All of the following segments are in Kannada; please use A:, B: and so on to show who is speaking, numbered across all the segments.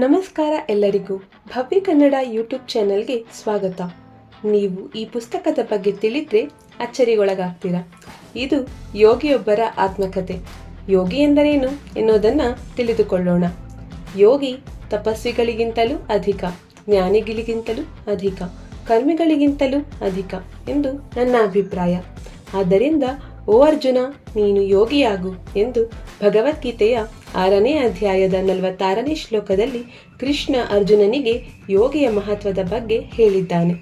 A: ನಮಸ್ಕಾರ ಎಲ್ಲರಿಗೂ ಭವ್ಯ ಕನ್ನಡ ಯೂಟ್ಯೂಬ್ ಚಾನೆಲ್ಗೆ ಸ್ವಾಗತ. ನೀವು ಈ ಪುಸ್ತಕದ ಬಗ್ಗೆ ತಿಳಿದ್ರೆ ಅಚ್ಚರಿಗೊಳಗಾಗ್ತೀರಾ? ಇದು ಯೋಗಿಯೊಬ್ಬರ ಆತ್ಮಕಥೆ ಯೋಗಿ ಎಂದರೇನು ಎನ್ನುವುದನ್ನು ತಿಳಿದುಕೊಳ್ಳೋಣ. ಯೋಗಿ ತಪಸ್ವಿಗಳಿಗಿಂತಲೂ ಅಧಿಕ, ಜ್ಞಾನಿಗಳಿಗಿಂತಲೂ ಅಧಿಕ, ಕರ್ಮಿಗಳಿಗಿಂತಲೂ ಅಧಿಕ ಎಂದು ನನ್ನ ಅಭಿಪ್ರಾಯ. ಆದ್ದರಿಂದ, ಓ ಅರ್ಜುನ, ನೀನು ಯೋಗಿಯಾಗು ಎಂದು ಭಗವದ್ಗೀತೆಯ ಆರನೇ ಅಧ್ಯಾಯದ ನಲವತ್ತಾರನೇ ಶ್ಲೋಕದಲ್ಲಿ ಕೃಷ್ಣ ಅರ್ಜುನನಿಗೆ ಯೋಗಿಯ ಮಹತ್ವದ ಬಗ್ಗೆ ಹೇಳಿದ್ದಾನೆ.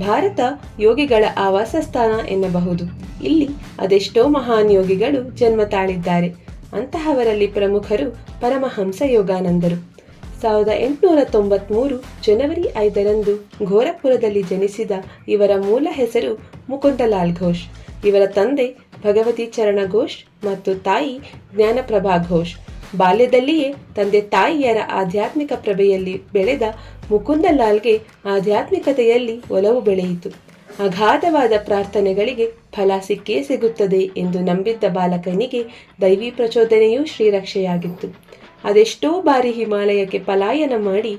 A: ಭಾರತ ಯೋಗಿಗಳ ಆವಾಸ ಸ್ಥಾನ ಎನ್ನಬಹುದು. ಇಲ್ಲಿ ಅದೆಷ್ಟೋ ಮಹಾನ್ ಯೋಗಿಗಳು ಜನ್ಮ ತಾಳಿದ್ದಾರೆ. ಅಂತಹವರಲ್ಲಿ ಪ್ರಮುಖರು ಪರಮಹಂಸ ಯೋಗಾನಂದರು. ಸಾವಿರದ ಎಂಟುನೂರ ತೊಂಬತ್ಮೂರು ಜನವರಿ ಐದರಂದು ಘೋರಪುರದಲ್ಲಿ ಜನಿಸಿದ ಇವರ ಮೂಲ ಹೆಸರು ಮುಕುಂದಲಾಲ್ ಘೋಷ್. ಇವರ ತಂದೆ ಭಗವತಿ ಚರಣ ಘೋಷ್ ಮತ್ತು ತಾಯಿ ಜ್ಞಾನಪ್ರಭಾ ಘೋಷ್. ಬಾಲ್ಯದಲ್ಲಿಯೇ ತಂದೆ ತಾಯಿಯರ ಆಧ್ಯಾತ್ಮಿಕ ಪ್ರಭೆಯಲ್ಲಿ ಬೆಳೆದ ಮುಕುಂದಲಾಲ್ಗೆ ಆಧ್ಯಾತ್ಮಿಕತೆಯಲ್ಲಿ ಒಲವು ಬೆಳೆಯಿತು. ಅಗಾಧವಾದ ಪ್ರಾರ್ಥನೆಗಳಿಗೆ ಫಲ ಸಿಕ್ಕೇ ಸಿಗುತ್ತದೆ ಎಂದು ನಂಬಿದ್ದ ಬಾಲಕನಿಗೆ ದೈವಿ ಪ್ರಚೋದನೆಯೂ ಶ್ರೀರಕ್ಷೆಯಾಗಿತ್ತು. ಅದೆಷ್ಟೋ ಬಾರಿ ಹಿಮಾಲಯಕ್ಕೆ ಪಲಾಯನ ಮಾಡಿ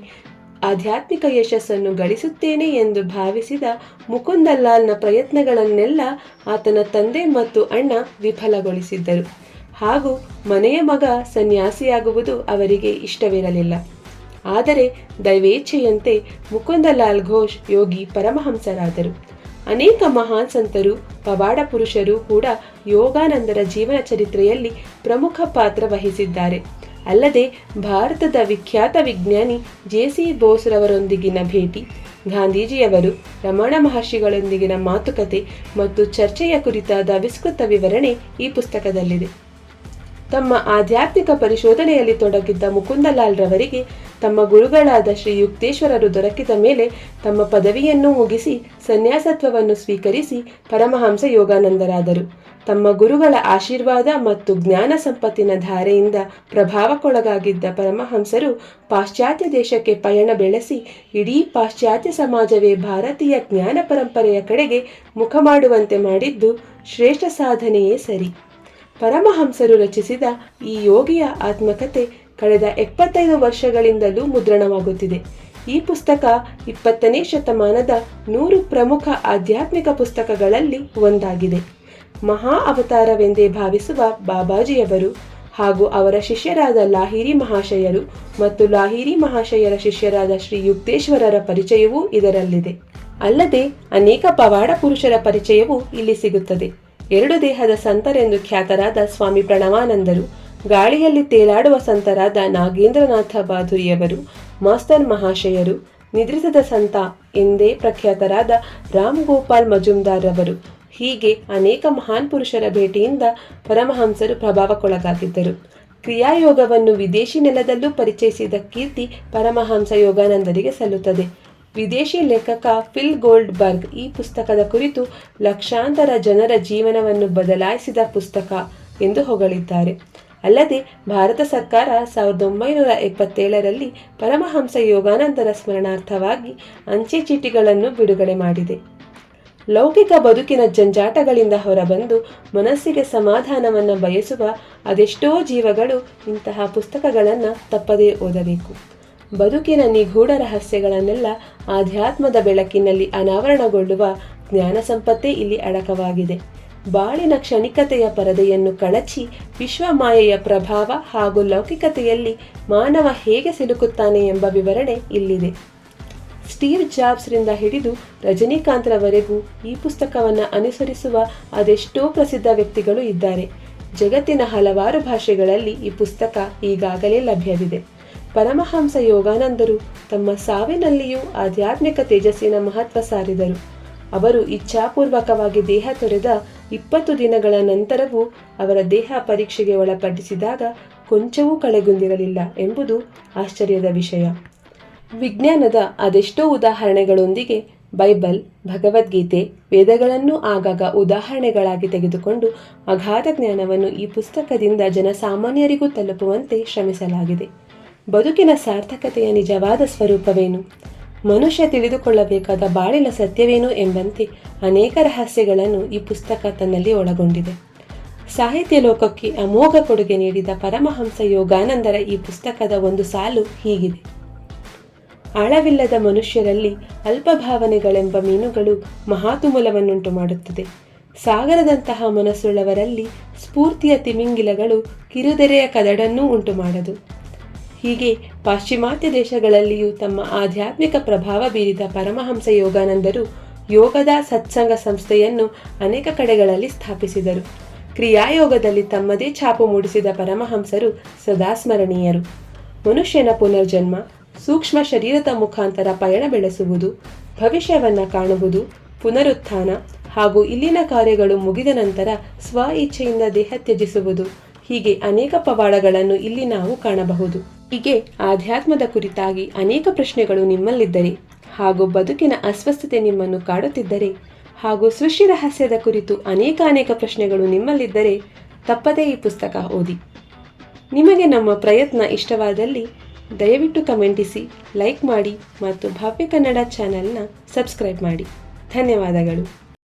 A: ಆಧ್ಯಾತ್ಮಿಕ ಯಶಸ್ಸನ್ನು ಗಳಿಸುತ್ತೇನೆ ಎಂದು ಭಾವಿಸಿದ ಮುಕುಂದಲಾಲ್ನ ಪ್ರಯತ್ನಗಳನ್ನೆಲ್ಲ ಆತನ ತಂದೆ ಮತ್ತು ಅಣ್ಣ ವಿಫಲಗೊಳಿಸಿದ್ದರು. ಹಾಗೂ ಮನೆಯ ಮಗ ಸನ್ಯಾಸಿಯಾಗುವುದು ಅವರಿಗೆ ಇಷ್ಟವಿರಲಿಲ್ಲ. ಆದರೆ ದೈವೇಚ್ಛೆಯಂತೆ ಮುಕುಂದಲಾಲ್ ಘೋಷ್ ಯೋಗಿ ಪರಮಹಂಸರಾದರು. ಅನೇಕ ಮಹಾನ್ ಸಂತರು, ಪವಾಡ ಪುರುಷರು ಕೂಡ ಯೋಗಾನಂದರ ಜೀವನ ಚರಿತ್ರೆಯಲ್ಲಿ ಪ್ರಮುಖ ಪಾತ್ರ ವಹಿಸಿದ್ದಾರೆ. ಅಲ್ಲದೆ ಭಾರತದ ವಿಖ್ಯಾತ ವಿಜ್ಞಾನಿ ಜೆ ಸಿ ಬೋಸ್ರವರೊಂದಿಗಿನ ಭೇಟಿ, ಗಾಂಧೀಜಿಯವರು ರಮಣ ಮಹರ್ಷಿಗಳೊಂದಿಗಿನ ಮಾತುಕತೆ ಮತ್ತು ಚರ್ಚೆಯ ಕುರಿತಾದ ವಿಸ್ತೃತ ವಿವರಣೆ ಈ ಪುಸ್ತಕದಲ್ಲಿದೆ. ತಮ್ಮ ಆಧ್ಯಾತ್ಮಿಕ ಪರಿಶೋಧನೆಯಲ್ಲಿ ತೊಡಗಿದ್ದ ಮುಕುಂದಲಾಲ್ ರವರಿಗೆ ತಮ್ಮ ಗುರುಗಳಾದ ಶ್ರೀ ಯುಕ್ತೇಶ್ವರರು ದೊರಕಿದ ಮೇಲೆ ತಮ್ಮ ಪದವಿಯನ್ನು ಮುಗಿಸಿ ಸನ್ಯಾಸತ್ವವನ್ನು ಸ್ವೀಕರಿಸಿ ಪರಮಹಂಸ ಯೋಗಾನಂದರಾದರು. ತಮ್ಮ ಗುರುಗಳ ಆಶೀರ್ವಾದ ಮತ್ತು ಜ್ಞಾನ ಸಂಪತ್ತಿನ ಧಾರೆಯಿಂದ ಪ್ರಭಾವಕ್ಕೊಳಗಾಗಿದ್ದ ಪರಮಹಂಸರು ಪಾಶ್ಚಾತ್ಯ ದೇಶಕ್ಕೆ ಪಯಣ ಬೆಳೆಸಿ ಇಡೀ ಪಾಶ್ಚಾತ್ಯ ಸಮಾಜವೇ ಭಾರತೀಯ ಜ್ಞಾನ ಪರಂಪರೆಯ ಕಡೆಗೆ ಮುಖ ಮಾಡುವಂತೆ ಮಾಡಿದ್ದು ಶ್ರೇಷ್ಠ ಸಾಧನೆಯೇ ಸರಿ. ಪರಮಹಂಸರು ರಚಿಸಿದ ಈ ಯೋಗಿಯ ಆತ್ಮಕತೆ ಕಳೆದ ಎಪ್ಪತ್ತೈದು ವರ್ಷಗಳಿಂದಲೂ ಮುದ್ರಣವಾಗುತ್ತಿದೆ. ಈ ಪುಸ್ತಕ ಇಪ್ಪತ್ತನೇ ಶತಮಾನದ ನೂರು ಪ್ರಮುಖ ಆಧ್ಯಾತ್ಮಿಕ ಪುಸ್ತಕಗಳಲ್ಲಿ ಒಂದಾಗಿದೆ. ಮಹಾ ಅವತಾರವೆಂದೇ ಭಾವಿಸುವ ಬಾಬಾಜಿಯವರು ಹಾಗೂ ಅವರ ಶಿಷ್ಯರಾದ ಲಾಹಿರಿ ಮಹಾಶಯರು ಮತ್ತು ಲಾಹಿರಿ ಮಹಾಶಯರ ಶಿಷ್ಯರಾದ ಶ್ರೀ ಯುಕ್ತೇಶ್ವರರ ಪರಿಚಯವೂ ಇದರಲ್ಲಿದೆ. ಅಲ್ಲದೆ ಅನೇಕ ಪವಾಡ ಪುರುಷರ ಪರಿಚಯವೂ ಇಲ್ಲಿ ಸಿಗುತ್ತದೆ. ಎರಡು ದೇಹದ ಸಂತರೆಂದು ಖ್ಯಾತರಾದ ಸ್ವಾಮಿ ಪ್ರಣವಾನಂದರು. ಗಾಳಿಯಲ್ಲಿ ತೇಲಾಡುವ ಸಂತರಾದ ನಾಗೇಂದ್ರನಾಥ ಬಾಧುರಿಯವರು, ಮಾಸ್ತರ್ ಮಹಾಶಯರು, ನಿದ್ರಿಸದ ಸಂತ ಎಂದೇ ಪ್ರಖ್ಯಾತರಾದ ರಾಮ್ ಗೋಪಾಲ್ ಮಜುಮ್ದಾರ್ ರವರು. ಹೀಗೆ ಅನೇಕ ಮಹಾನ್ ಪುರುಷರ ಭೇಟಿಯಿಂದ ಪರಮಹಂಸರು ಪ್ರಭಾವಕ್ಕೊಳಗಾಗಿದ್ದರು. ಕ್ರಿಯಾಯೋಗವನ್ನು ವಿದೇಶಿ ನೆಲದಲ್ಲೂ ಪರಿಚಯಿಸಿದ ಕೀರ್ತಿ ಪರಮಹಂಸ ಯೋಗಾನಂದರಿಗೆ ಸಲ್ಲುತ್ತದೆ. ವಿದೇಶಿ ಲೇಖಕ ಫಿಲ್ ಗೋಲ್ಡ್ ಬರ್ಗ್ ಈ ಪುಸ್ತಕದ ಕುರಿತು ಲಕ್ಷಾಂತರ ಜನರ ಜೀವನವನ್ನು ಬದಲಾಯಿಸಿದ ಪುಸ್ತಕ ಎಂದು ಹೊಗಳಿದ್ದಾರೆ. ಅಲ್ಲದೆ ಭಾರತ ಸರ್ಕಾರ ಸಾವಿರದ ಒಂಬೈನೂರ ಎಪ್ಪತ್ತೇಳರಲ್ಲಿ ಪರಮಹಂಸ ಯೋಗಾನಂದರ ಸ್ಮರಣಾರ್ಥವಾಗಿ ಅಂಚೆ ಚೀಟಿಗಳನ್ನು ಬಿಡುಗಡೆ ಮಾಡಿದೆ. ಲೌಕಿಕ ಬದುಕಿನ ಜಂಜಾಟಗಳಿಂದ ಹೊರಬಂದು ಮನಸ್ಸಿಗೆ ಸಮಾಧಾನವನ್ನು ಬಯಸುವ ಅದೆಷ್ಟೋ ಜೀವಗಳು ಇಂತಹ ಪುಸ್ತಕಗಳನ್ನು ತಪ್ಪದೇ ಓದಬೇಕು. ಬದುಕಿನ ನಿಗೂಢ ರಹಸ್ಯಗಳನ್ನೆಲ್ಲ ಆಧ್ಯಾತ್ಮದ ಬೆಳಕಿನಲ್ಲಿ ಅನಾವರಣಗೊಳ್ಳುವ ಜ್ಞಾನ ಸಂಪತ್ತೇ ಇಲ್ಲಿ ಅಡಕವಾಗಿದೆ. ಬಾಳಿನ ಕ್ಷಣಿಕತೆಯ ಪರದೆಯನ್ನು ಕಳಚಿ ವಿಶ್ವ ಮಾಯೆಯ ಪ್ರಭಾವ ಹಾಗೂ ಲೌಕಿಕತೆಯಲ್ಲಿ ಮಾನವ ಹೇಗೆ ಸಿಲುಕುತ್ತಾನೆ ಎಂಬ ವಿವರಣೆ ಇಲ್ಲಿದೆ. ಸ್ಟೀವ್ ಜಾಬ್ಸ್ರಿಂದ ಹಿಡಿದು ರಜನಿಕಾಂತ್ರವರೆಗೂ ಈ ಪುಸ್ತಕವನ್ನು ಅನುಸರಿಸುವ ಅದೆಷ್ಟೋ ಪ್ರಸಿದ್ಧ ವ್ಯಕ್ತಿಗಳು ಇದ್ದಾರೆ. ಜಗತ್ತಿನ ಹಲವಾರು ಭಾಷೆಗಳಲ್ಲಿ ಈ ಪುಸ್ತಕ ಈಗಾಗಲೇ ಲಭ್ಯವಿದೆ. ಪರಮಹಂಸ ಯೋಗಾನಂದರು ತಮ್ಮ ಸಾವಿನಲ್ಲಿಯೂ ಆಧ್ಯಾತ್ಮಿಕ ತೇಜಸ್ಸಿನ ಮಹತ್ವ ಸಾರಿದರು. ಅವರು ಇಚ್ಛಾಪೂರ್ವಕವಾಗಿ ದೇಹ ತೊರೆದ ಇಪ್ಪತ್ತು ದಿನಗಳ ನಂತರವೂ ಅವರ ದೇಹ ಪರೀಕ್ಷೆಗೆ ಒಳಪಡಿಸಿದಾಗ ಕೊಂಚವೂ ಕಳೆಗುಂದಿರಲಿಲ್ಲ ಎಂಬುದು ಆಶ್ಚರ್ಯದ ವಿಷಯ. ವಿಜ್ಞಾನದ ಅದೆಷ್ಟೋ ಉದಾಹರಣೆಗಳೊಂದಿಗೆ ಬೈಬಲ್, ಭಗವದ್ಗೀತೆ, ವೇದಗಳನ್ನು ಆಗಾಗ ಉದಾಹರಣೆಗಳಾಗಿ ತೆಗೆದುಕೊಂಡು ಅಗಾಧ ಜ್ಞಾನವನ್ನು ಈ ಪುಸ್ತಕದಿಂದ ಜನಸಾಮಾನ್ಯರಿಗೂ ತಲುಪುವಂತೆ ಶ್ರಮಿಸಲಾಗಿದೆ. ಬದುಕಿನ ಸಾರ್ಥಕತೆಯ ನಿಜವಾದ ಸ್ವರೂಪವೇನು? ಮನುಷ್ಯ ತಿಳಿದುಕೊಳ್ಳಬೇಕಾದ ಬಾಳಿನ ಸತ್ಯವೇನು ಎಂಬಂತೆ ಅನೇಕ ರಹಸ್ಯಗಳನ್ನು ಈ ಪುಸ್ತಕ ತನ್ನಲ್ಲಿ ಒಳಗೊಂಡಿದೆ. ಸಾಹಿತ್ಯ ಲೋಕಕ್ಕೆ ಅಮೋಘ ಕೊಡುಗೆ ನೀಡಿದ ಪರಮಹಂಸ ಯೋಗಾನಂದರ ಈ ಪುಸ್ತಕದ ಒಂದು ಸಾಲು ಹೀಗಿದೆ. ಆಳವಿಲ್ಲದ ಮನುಷ್ಯರಲ್ಲಿ ಅಲ್ಪಭಾವನೆಗಳೆಂಬ ಮೀನುಗಳು ಮಹಾತುಮುಲವನ್ನುಂಟು ಮಾಡುತ್ತದೆ. ಸಾಗರದಂತಹ ಮನಸ್ಸುಳ್ಳವರಲ್ಲಿ ಸ್ಫೂರ್ತಿಯ ತಿಮಿಂಗಿಲಗಳು ಕಿರುದೆರೆಯ ಕದಡನ್ನೂ ಉಂಟು ಮಾಡದು ಹೀಗೆ ಪಾಶ್ಚಿಮಾತ್ಯ ದೇಶಗಳಲ್ಲಿಯೂ ತಮ್ಮ ಆಧ್ಯಾತ್ಮಿಕ ಪ್ರಭಾವ ಬೀರಿದ ಪರಮಹಂಸ ಯೋಗಾನಂದರು ಯೋಗದ ಸತ್ಸಂಗ ಸಂಸ್ಥೆಯನ್ನು ಅನೇಕ ಕಡೆಗಳಲ್ಲಿ ಸ್ಥಾಪಿಸಿದರು. ಕ್ರಿಯಾಯೋಗದಲ್ಲಿ ತಮ್ಮದೇ ಛಾಪು ಮೂಡಿಸಿದ ಪರಮಹಂಸರು ಸದಾ ಸ್ಮರಣೀಯರು. ಮನುಷ್ಯನ ಪುನರ್ಜನ್ಮ, ಸೂಕ್ಷ್ಮ ಶರೀರದ ಮುಖಾಂತರ ಪಯಣ ಬೆಳೆಸುವುದು, ಭವಿಷ್ಯವನ್ನು ಕಾಣುವುದು, ಪುನರುತ್ಥಾನ ಹಾಗೂ ಇಲ್ಲಿನ ಕಾರ್ಯಗಳು ಮುಗಿದ ನಂತರ ಸ್ವ ಇಚ್ಛೆಯಿಂದ ದೇಹ ತ್ಯಜಿಸುವುದು ಹೀಗೆ ಅನೇಕ ಪವಾಡಗಳನ್ನು ಇಲ್ಲಿ ನಾವು ಕಾಣಬಹುದು. ಹೀಗೆ ಆಧ್ಯಾತ್ಮದ ಕುರಿತಾಗಿ ಅನೇಕ ಪ್ರಶ್ನೆಗಳು ನಿಮ್ಮಲ್ಲಿದ್ದರೆ ಹಾಗೂ ಬದುಕಿನ ಅಸ್ವಸ್ಥತೆ ನಿಮ್ಮನ್ನು ಕಾಡುತ್ತಿದ್ದರೆ ಹಾಗೂ ಸೃಷ್ಟಿ ರಹಸ್ಯದ ಕುರಿತು ಅನೇಕ ಅನೇಕ ಪ್ರಶ್ನೆಗಳು ನಿಮ್ಮಲ್ಲಿದ್ದರೆ ತಪ್ಪದೇ ಈ ಪುಸ್ತಕ ಓದಿ. ನಿಮಗೆ ನಮ್ಮ ಪ್ರಯತ್ನ ಇಷ್ಟವಾದಲ್ಲಿ ದಯವಿಟ್ಟು ಕಮೆಂಟಿಸಿ, ಲೈಕ್ ಮಾಡಿ ಮತ್ತು ಭವ್ಯ ಕನ್ನಡ ಚಾನೆಲ್ನ ಸಬ್ಸ್ಕ್ರೈಬ್ ಮಾಡಿ. ಧನ್ಯವಾದಗಳು.